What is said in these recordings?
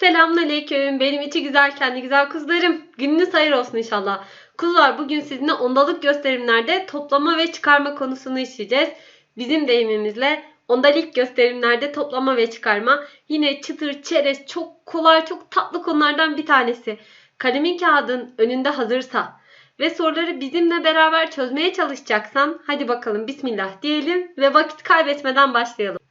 Selamünaleyküm. Benim içi güzel kendi güzel kuzularım. Gününüz hayır olsun inşallah. Kuzular bugün sizinle ondalık gösterimlerde toplama ve çıkarma konusunu işleyeceğiz. Bizim deyimimizle ondalık gösterimlerde toplama ve çıkarma. Yine çıtır çerez çok kolay çok tatlı konulardan bir tanesi. Kalemin kağıdın önünde hazırsa ve soruları bizimle beraber çözmeye çalışacaksan hadi bakalım bismillah diyelim ve vakit kaybetmeden başlayalım.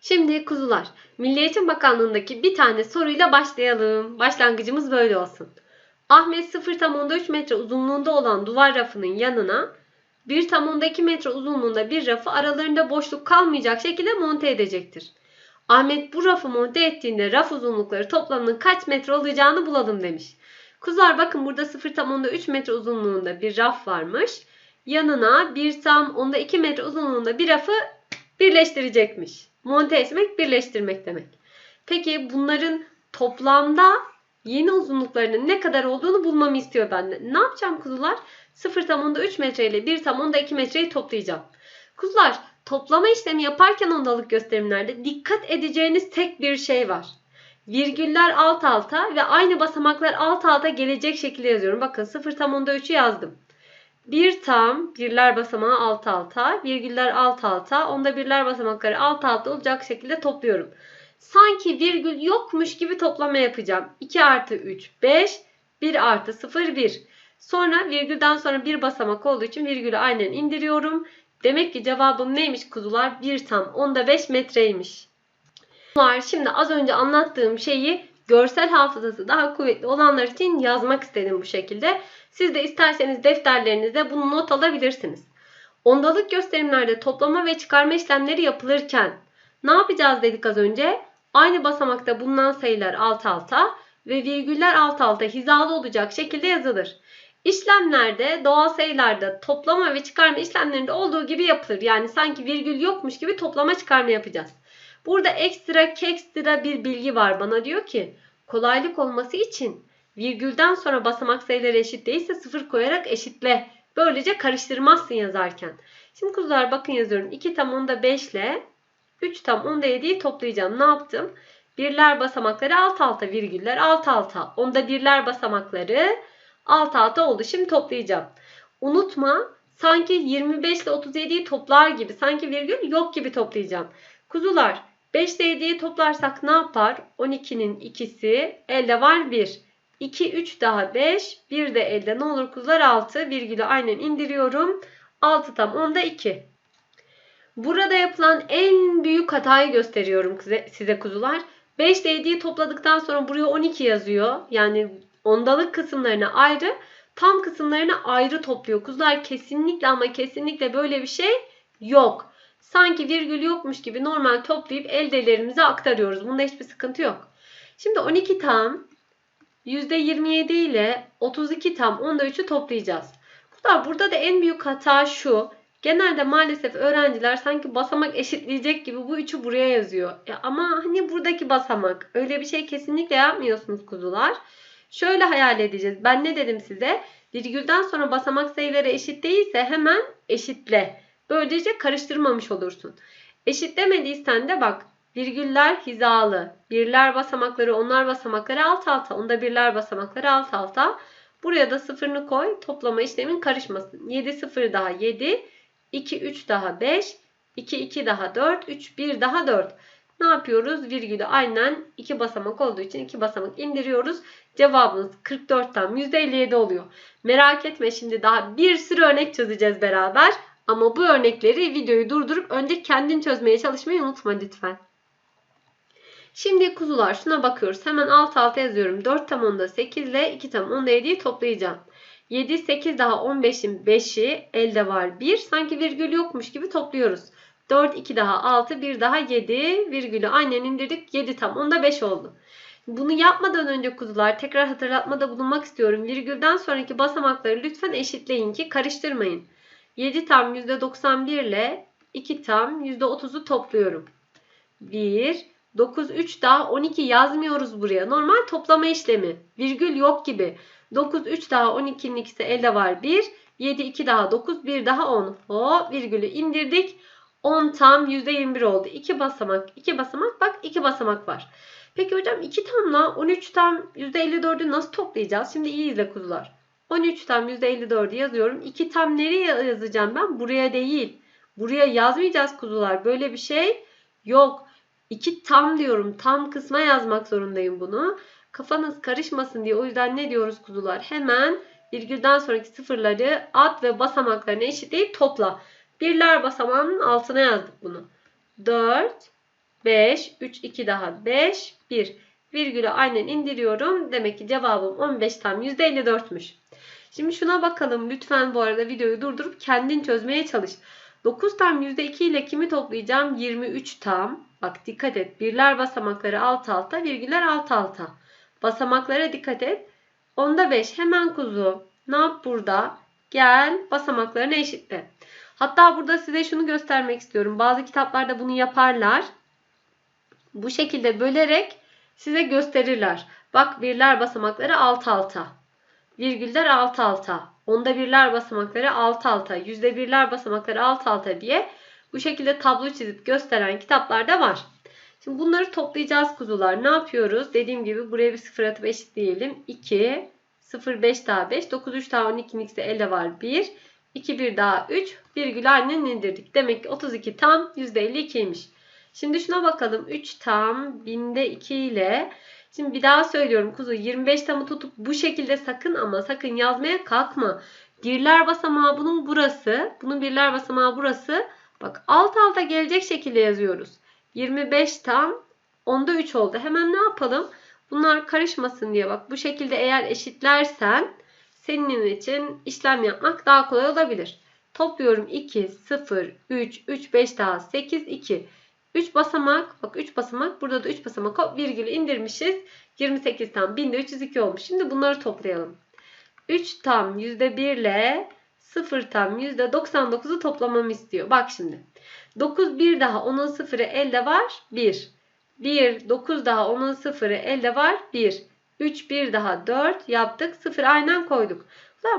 Şimdi kuzular, Milli Eğitim Bakanlığı'ndaki bir tane soruyla başlayalım. Başlangıcımız böyle olsun. Ahmet 0 tam onda 3 metre uzunluğunda olan duvar rafının yanına 1 tam onda 2 metre uzunluğunda bir rafı aralarında boşluk kalmayacak şekilde monte edecektir. Ahmet bu rafı monte ettiğinde raf uzunlukları toplamının kaç metre olacağını bulalım demiş. Kuzular bakın burada 0 tam onda 3 metre uzunluğunda bir raf varmış. Yanına 1 tam onda 2 metre uzunluğunda bir rafı birleştirecekmiş. Monte etmek birleştirmek demek. Peki bunların toplamda yeni uzunluklarının ne kadar olduğunu bulmamı istiyor benden. Ne yapacağım kuzular? 0 tam onda 3 metre ile 1 tam onda 2 metreyi toplayacağım. Kuzular toplama işlemi yaparken ondalık gösterimlerde dikkat edeceğiniz tek bir şey var. Virgüller alt alta ve aynı basamaklar alt alta gelecek şekilde yazıyorum. Bakın 0 tam onda 3'ü yazdım. Bir tam birler basamağı alt alta, virgüller alt alta, onda birler basamakları alt alta olacak şekilde topluyorum. Sanki virgül yokmuş gibi toplama yapacağım. 2 artı 3 5, 1 artı 0 1. Sonra virgülden sonra bir basamak olduğu için virgülü aynen indiriyorum. Demek ki cevabım neymiş kuzular? 1 tam onda 5 metreymiş. Şimdi az önce anlattığım şeyi görsel hafızası daha kuvvetli olanlar için yazmak istedim bu şekilde. Siz de isterseniz defterlerinize bunu not alabilirsiniz. Ondalık gösterimlerde toplama ve çıkarma işlemleri yapılırken ne yapacağız dedik az önce? Aynı basamakta bulunan sayılar alt alta ve virgüller alt alta hizalı olacak şekilde yazılır. İşlemlerde doğal sayılarda toplama ve çıkarma işlemlerinde olduğu gibi yapılır. Yani sanki virgül yokmuş gibi toplama çıkarma yapacağız. Burada ekstra kekstra bir bilgi var. Bana diyor ki kolaylık olması için virgülden sonra basamak sayıları eşit değilse sıfır koyarak eşitle. Böylece karıştırmazsın yazarken. Şimdi kuzular bakın yazıyorum. 2 tam onda 5 ile 3 tam onda 7'yi toplayacağım. Ne yaptım? Birler basamakları alt alta, virgüller alt alta. Onda birler basamakları alt alta oldu. Şimdi toplayacağım. Unutma sanki 25 ile 37'yi toplar gibi, sanki virgül yok gibi toplayacağım. Kuzular 5 ile 7'yi toplarsak ne yapar? 12'nin ikisi elde var 1. 2, 3 daha 5. 1 de elde ne olur kuzular 6. Virgülü aynen indiriyorum. 6 tam 10'da 2. Burada yapılan en büyük hatayı gösteriyorum size kuzular. 5 ile 7'yi topladıktan sonra buraya 12 yazıyor. Yani ondalık kısımlarını ayrı, tam kısımlarını ayrı topluyor. Kuzular kesinlikle ama kesinlikle böyle bir şey yok. Sanki virgül yokmuş gibi normal toplayıp eldelerimize aktarıyoruz. Bunda hiçbir sıkıntı yok. Şimdi 12 tam %27 ile 32 tam 13'ü toplayacağız. Burada da en büyük hata şu. Genelde maalesef öğrenciler sanki basamak eşitleyecek gibi bu üçü buraya yazıyor. Ya ama hani buradaki basamak öyle bir şey kesinlikle yapmıyorsunuz kuzular. Şöyle hayal edeceğiz. Ben ne dedim size? Virgülden sonra basamak sayıları eşit değilse hemen eşitle. Böylece karıştırmamış olursun. Eşitlemediysen de bak virgüller hizalı. Birler basamakları onlar basamakları alt alta. Onda birler basamakları alt alta. Buraya da sıfırını koy. Toplama işlemin karışmasın. 7 sıfır daha 7. 2 3 daha 5. 2 2 daha 4. 3 1 daha 4. Ne yapıyoruz? Virgülü aynen 2 basamak olduğu için 2 basamak indiriyoruz. Cevabımız 44 tam %57 oluyor. Merak etme şimdi daha bir sürü örnek çözeceğiz beraber. Ama bu örnekleri videoyu durdurup önce kendin çözmeye çalışmayı unutma lütfen. Şimdi kuzular şuna bakıyoruz. Hemen alt alta yazıyorum. 4 tam onda 8 ile 2 tam onda 7'yi toplayacağım. 7, 8 daha 15'in 5'i elde var 1. Sanki virgül yokmuş gibi topluyoruz. 4, 2 daha 6, 1 daha 7. Virgülü aynen indirdik. 7 tam onda 5 oldu. Bunu yapmadan önce kuzular tekrar hatırlatmada bulunmak istiyorum. Virgülden sonraki basamakları lütfen eşitleyin ki karıştırmayın. 7 tam %91 ile 2 tam %30'u topluyorum. 1, 9, 3 daha 12 yazmıyoruz buraya. Normal toplama işlemi. Virgül yok gibi. 9, 3 daha 12'nin ikisi elde var 1. 7, 2 daha 9, 1 daha 10. Ho, virgülü indirdik. 10 tam %21 oldu. 2 basamak, 2 basamak bak 2 basamak var. Peki hocam 2 tamla 13 tam %54'ü nasıl toplayacağız? Şimdi iyi izle kuzular. 13 tam %54'ü yazıyorum. 2 tam nereye yazacağım ben? Buraya değil. Buraya yazmayacağız kuzular. Böyle bir şey yok. 2 tam diyorum. Tam kısma yazmak zorundayım bunu. Kafanız karışmasın diye o yüzden ne diyoruz kuzular? Hemen virgülden sonraki sıfırları at ve basamaklarını eşitleyip topla. Birler basamağının altına yazdık bunu. 4, 5, 3, 2 daha 5, 1. Virgülü aynen indiriyorum. Demek ki cevabım 15 tam %54'müş. Şimdi şuna bakalım. Lütfen bu arada videoyu durdurup kendin çözmeye çalış. 9 tam %2 ile kimi toplayacağım? 23 tam. Bak dikkat et. Birler basamakları alt alta, virgüller alt alta. Basamaklara dikkat et. Onda 5 hemen kuzu. Ne yap burada? Gel basamaklarını eşitle. Hatta burada size şunu göstermek istiyorum. Bazı kitaplarda bunu yaparlar. Bu şekilde bölerek size gösterirler. Bak birler basamakları alt alta. Virgüller alt alta. Onda birler basamakları alt alta. Yüzde birler basamakları alt alta diye bu şekilde tablo çizip gösteren kitaplar da var. Şimdi bunları toplayacağız kuzular. Ne yapıyoruz? Dediğim gibi buraya bir sıfır atıp eşitleyelim. 2, 0, 5 daha 5, 9, 3 daha 12'nin ikisi elde var 1. 2, 1 daha 3. Virgül aynen indirdik. Demek ki 32 tam %52'ymiş. Şimdi şuna bakalım. 3 tam binde 2 ile Şimdi bir daha söylüyorum kuzu 25 tamı tutup bu şekilde sakın ama sakın yazmaya kalkma. Birler basamağı bunun burası. Bunun birler basamağı burası. Bak alt alta gelecek şekilde yazıyoruz. 25 tam onda 3 oldu. Hemen ne yapalım? Bunlar karışmasın diye bak bu şekilde eğer eşitlersen senin için işlem yapmak daha kolay olabilir. Topluyorum 2, 0, 3, 3, 5 daha 8, 2. 3 basamak, bak 3 basamak, burada da 3 basamak hop virgülü indirmişiz. 28 tam 1302 olmuş. Şimdi bunları toplayalım. 3 tam %1 ile 0 tam %99'u toplamamı istiyor. Bak şimdi. 9 1 daha onun sıfırı elde var 1. 1 9 daha onun sıfırı elde var 1. 3 1 daha 4 yaptık. 0 aynen koyduk.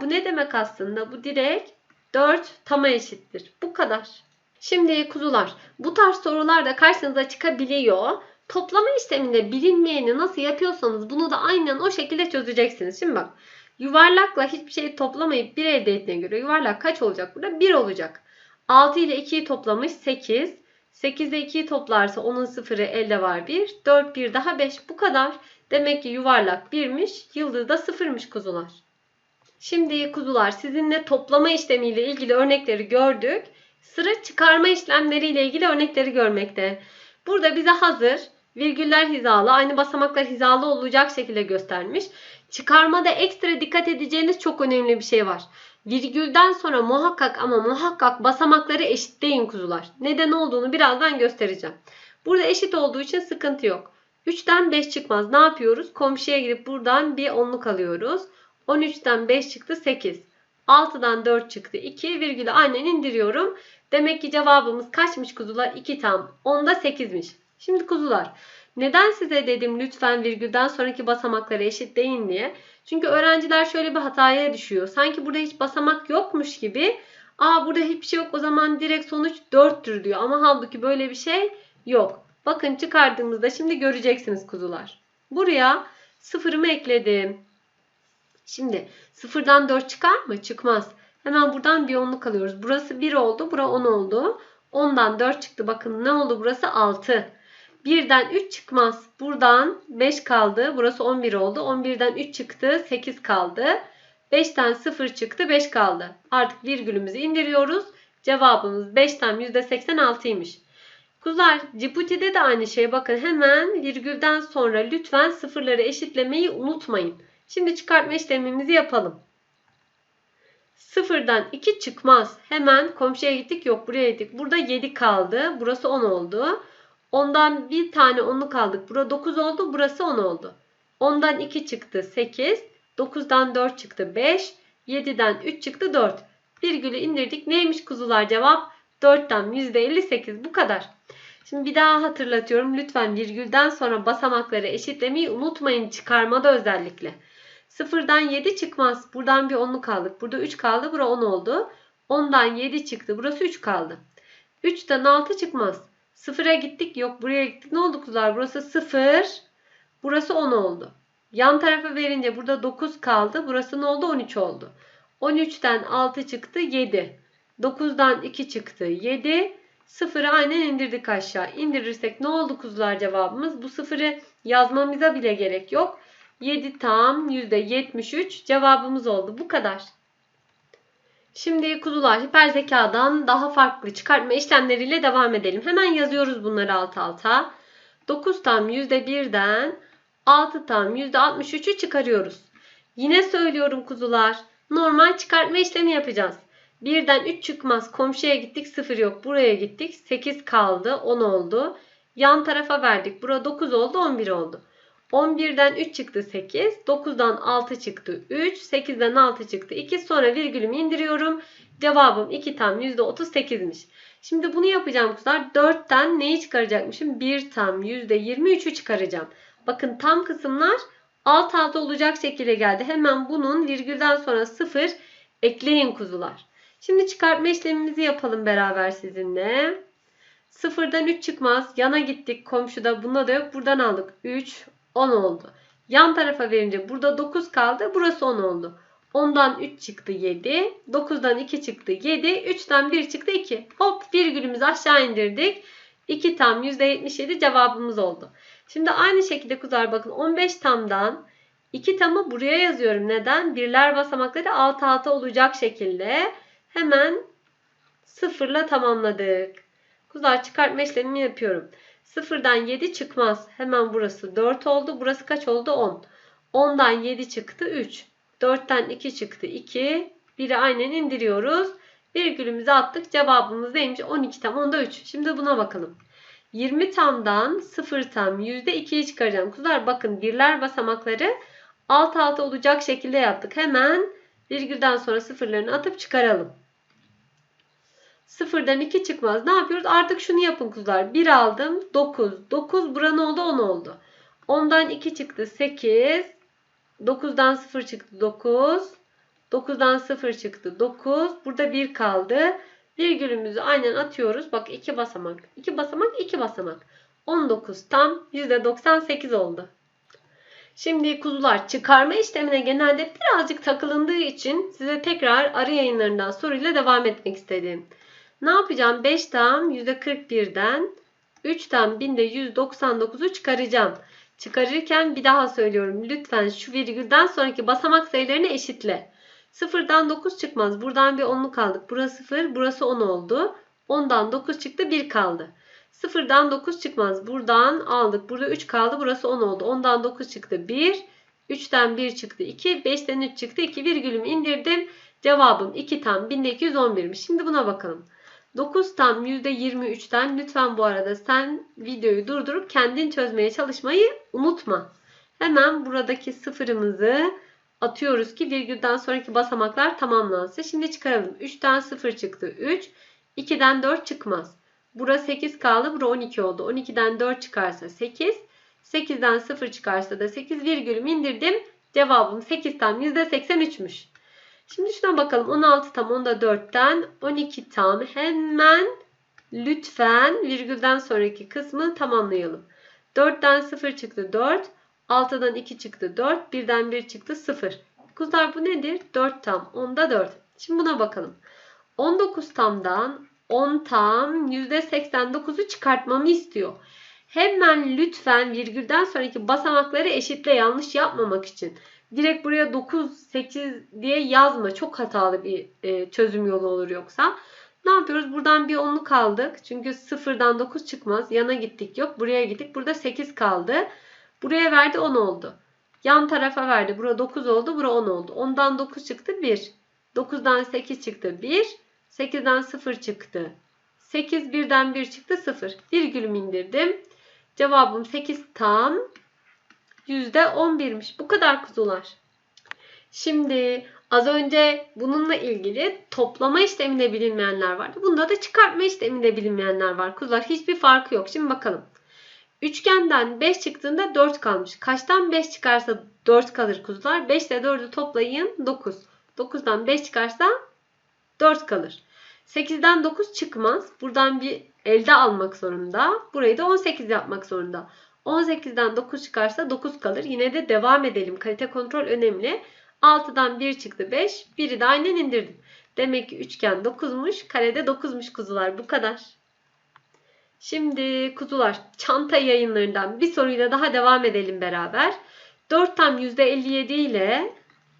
Bu ne demek aslında? Bu direkt 4 tama eşittir. Bu kadar. Şimdi kuzular bu tarz sorular da karşınıza çıkabiliyor. Toplama işleminde bilinmeyeni nasıl yapıyorsanız bunu da aynen o şekilde çözeceksiniz. Şimdi bak yuvarlakla hiçbir şeyi toplamayıp 1 elde ettiğine göre yuvarlak kaç olacak burada? 1 olacak. 6 ile 2'yi toplamış 8. 8 ile 2'yi toplarsa onun sıfırı elde var 1. 4 1 daha 5 bu kadar. Demek ki yuvarlak 1'miş yıldız da 0'mış kuzular. Şimdi kuzular sizinle toplama işlemiyle ilgili örnekleri gördük. Sıra çıkarma işlemleriyle ilgili örnekleri görmekte. Burada bize hazır virgüller hizalı, aynı basamaklar hizalı olacak şekilde göstermiş. Çıkarmada ekstra dikkat edeceğiniz çok önemli bir şey var. Virgülden sonra muhakkak ama muhakkak basamakları eşitleyin kuzular. Neden olduğunu birazdan göstereceğim. Burada eşit olduğu için sıkıntı yok. 3'ten 5 çıkmaz. Ne yapıyoruz? Komşuya girip buradan bir onluk alıyoruz. 13'ten 5 çıktı 8. 6'dan 4 çıktı 2 virgülü aynen indiriyorum. Demek ki cevabımız kaçmış kuzular? 2 tam. 10'da 8'miş. Şimdi kuzular neden size dedim lütfen virgülden sonraki basamakları eşitleyin diye. Çünkü öğrenciler şöyle bir hataya düşüyor. Sanki burada hiç basamak yokmuş gibi. Aa burada hiçbir şey yok o zaman direkt sonuç 4'tür diyor. Ama halbuki böyle bir şey yok. Bakın çıkardığımızda şimdi göreceksiniz kuzular. Buraya sıfırımı ekledim. Şimdi sıfırdan 4 çıkar mı? Çıkmaz. Hemen buradan bir onluk alıyoruz. Burası 1 oldu. Bura 10 oldu. 10'dan 4 çıktı. Bakın ne oldu burası? 6. 1'den 3 çıkmaz. Buradan 5 kaldı. Burası 11 oldu. 11'den 3 çıktı. 8 kaldı. 5'ten 0 çıktı. 5 kaldı. Artık virgülümüzü indiriyoruz. Cevabımız 5'ten %86'ymış. Kuzular Cibuti'de de aynı şey. Bakın hemen virgülden sonra lütfen sıfırları eşitlemeyi unutmayın. Şimdi çıkartma işlemimizi yapalım. Sıfırdan 2 çıkmaz. Hemen komşuya gittik. Yok buraya gittik. Burada 7 kaldı. Burası 10 oldu. Ondan bir tane 10'lu kaldık. Burada 9 oldu. Burası 10 oldu. 10'dan 2 çıktı 8. 9'dan 4 çıktı 5. 7'den 3 çıktı 4. Virgülü indirdik. Neymiş kuzular cevap? 4'ten %58 bu kadar. Şimdi bir daha hatırlatıyorum. Lütfen virgülden sonra basamakları eşitlemeyi unutmayın çıkarmada özellikle. Sıfırdan 7 çıkmaz. Buradan bir 10'lu kaldık. Burada 3 kaldı. Bura 10 oldu. 10'dan 7 çıktı. Burası 3 kaldı. 3'ten 6 çıkmaz. Sıfıra gittik. Yok buraya gittik. Ne oldu kuzular? Burası 0. Burası 10 oldu. Yan tarafa verince burada 9 kaldı. Burası ne oldu? 13 oldu. 13'ten 6 çıktı 7. 9'dan 2 çıktı 7. Sıfırı aynen indirdik aşağı. İndirirsek ne oldu kuzular cevabımız? Bu sıfırı yazmamıza bile gerek yok. 7 tam %73 cevabımız oldu. Bu kadar. Şimdi kuzular hiper zekadan daha farklı çıkartma işlemleriyle devam edelim. Hemen yazıyoruz bunları alt alta. 9 tam %1'den 6 tam %63'ü çıkarıyoruz. Yine söylüyorum kuzular. Normal çıkartma işlemi yapacağız. 1'den 3 çıkmaz. Komşuya gittik 0 yok. Buraya gittik 8 kaldı 10 oldu. Yan tarafa verdik. Bura 9 oldu 11 oldu. 11'den 3 çıktı 8. 9'dan 6 çıktı 3. 8'den 6 çıktı 2. Sonra virgülümü indiriyorum. Cevabım 2 tam %38'miş. Şimdi bunu yapacağım kızlar. 4'ten neyi çıkaracakmışım? 1 tam %23'ü çıkaracağım. Bakın tam kısımlar alt alta olacak şekilde geldi. Hemen bunun virgülden sonra 0 ekleyin kuzular. Şimdi çıkartma işlemimizi yapalım beraber sizinle. Sıfırdan 3 çıkmaz. Yana gittik. Komşuda bunda da yok. Buradan aldık. 3, 10 oldu. Yan tarafa verince burada 9 kaldı. Burası 10 oldu. 10'dan 3 çıktı 7. 9'dan 2 çıktı 7. 3'ten 1 çıktı 2. Hop virgülümüzü aşağı indirdik. 2 tam %77 cevabımız oldu. Şimdi aynı şekilde kuzular bakın 15 tamdan 2 tamı buraya yazıyorum. Neden? Birler basamakları alt alta olacak şekilde hemen sıfırla tamamladık. Kuzular çıkartma işlemimi yapıyorum. Sıfırdan 7 çıkmaz. Hemen burası 4 oldu. Burası kaç oldu? 10. 10'dan 7 çıktı 3. 4'ten 2 çıktı 2. 1'i aynen indiriyoruz. Virgülümüzü attık. Cevabımız neymiş? 12 tam onda 3. Şimdi buna bakalım. 20 tamdan 0 tam %2'yi çıkaracağım. Kuzular bakın birler basamakları alt alta olacak şekilde yaptık. Hemen virgülden sonra sıfırlarını atıp çıkaralım. Sıfırdan 2 çıkmaz. Ne yapıyoruz? Artık şunu yapın kuzular. 1 aldım. 9. 9 buranın oldu 10 oldu. 10'dan 2 çıktı 8. 9'dan 0 çıktı 9. 9'dan 0 çıktı 9. Burada 1 kaldı. Virgülümüzü aynen atıyoruz. Bak 2 basamak. 2 basamak 2 basamak. 19 tam %98 oldu. Şimdi kuzular çıkarma işlemine genelde birazcık takılındığı için size tekrar arı yayınlarından soruyla devam etmek istedim. Ne yapacağım? 5 tam %41'den 3 tam binde %99'u çıkaracağım. Çıkarırken bir daha söylüyorum. Lütfen şu virgülden sonraki basamak sayılarını eşitle. 0'dan 9 çıkmaz. Buradan bir 10'luk aldık. Burası 0, burası 10 oldu. 10'dan 9 çıktı, 1 kaldı. 0'dan 9 çıkmaz. Buradan aldık. Burada 3 kaldı. Burası 10 oldu. 10'dan 9 çıktı 1. 3'ten 1 çıktı 2. 5'ten 3 çıktı 2. Virgülümü indirdim. Cevabım 2 tam 1211'miş. Şimdi buna bakalım. 9 tam %23'ten lütfen bu arada sen videoyu durdurup kendin çözmeye çalışmayı unutma. Hemen buradaki sıfırımızı atıyoruz ki virgülden sonraki basamaklar tamamlansın. Şimdi çıkaralım. 3'ten 0 çıktı 3. 2'den 4 çıkmaz. Bura 8 kaldı. Bura 12 oldu. 12'den 4 çıkarsa 8. 8'den 0 çıkarsa da 8 virgülümü indirdim. Cevabım 8 tam %83'müş. Şimdi şuna bakalım. 16 tam onda 4'ten 12 tam. Hemen lütfen virgülden sonraki kısmı tamamlayalım. 4'ten 0 çıktı 4. 6'dan 2 çıktı 4. 1'den 1 çıktı 0. Kuzlar bu nedir? 4 tam. Onda 4. Şimdi buna bakalım. 19 tamdan 10 tam %89'u çıkartmamı istiyor. Hemen lütfen virgülden sonraki basamakları eşitle yanlış yapmamak için. Direkt buraya 9, 8 diye yazma. Çok hatalı bir e, çözüm yolu olur yoksa. Ne yapıyoruz? Buradan bir 10'luk aldık. Çünkü 0'dan 9 çıkmaz. Yana gittik yok. Buraya gittik. Burada 8 kaldı. Buraya verdi 10 oldu. Yan tarafa verdi. Burada 9 oldu. Bura 10 oldu. 10'dan 9 çıktı 1. 9'dan 8 çıktı 1. 8'den 0 çıktı. 8 birden 1 çıktı 0. Virgülümü indirdim. Cevabım 8 tam %11'miş. Bu kadar kuzular. Şimdi az önce bununla ilgili toplama işleminde bilinmeyenler vardı. Bunda da çıkartma işleminde bilinmeyenler var. Kuzular hiçbir farkı yok. Şimdi bakalım. Üçgenden 5 çıktığında 4 kalmış. Kaçtan 5 çıkarsa 4 kalır kuzular? 5 ile 4'ü toplayın 9. 9'dan 5 çıkarsa 4 kalır. 8'den 9 çıkmaz. Buradan bir elde almak zorunda. Burayı da 18 yapmak zorunda. 18'den 9 çıkarsa 9 kalır. Yine de devam edelim. Kalite kontrol önemli. 6'dan 1 çıktı 5. 1'i de aynen indirdim. Demek ki üçgen 9'muş. Karede 9'muş kuzular. Bu kadar. Şimdi kuzular çanta yayınlarından bir soruyla daha devam edelim beraber. 4 tam %57 ile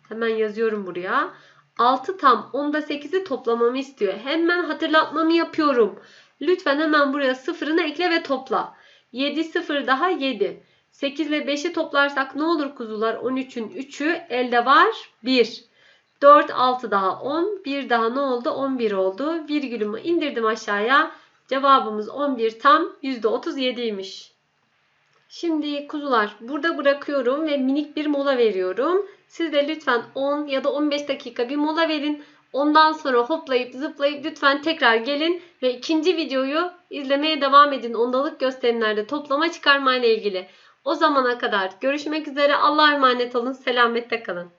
hemen yazıyorum buraya. 6 tam onda 8'i toplamamı istiyor. Hemen hatırlatmamı yapıyorum. Lütfen hemen buraya sıfırını ekle ve topla. 7 0 daha 7. 8 ile 5'i toplarsak ne olur kuzular? 13'ün 3'ü elde var 1. 4 6 daha 10. 1 daha ne oldu? 11 oldu. Virgülümü indirdim aşağıya. Cevabımız 11 tam %37'ymiş. Şimdi kuzular burada bırakıyorum ve minik bir mola veriyorum. Siz de lütfen 10 ya da 15 dakika bir mola verin. Ondan sonra hoplayıp zıplayıp lütfen tekrar gelin ve ikinci videoyu izlemeye devam edin. Ondalık gösterimlerde toplama çıkarma ile ilgili. O zamana kadar görüşmek üzere. Allah'a emanet olun. Selamette kalın.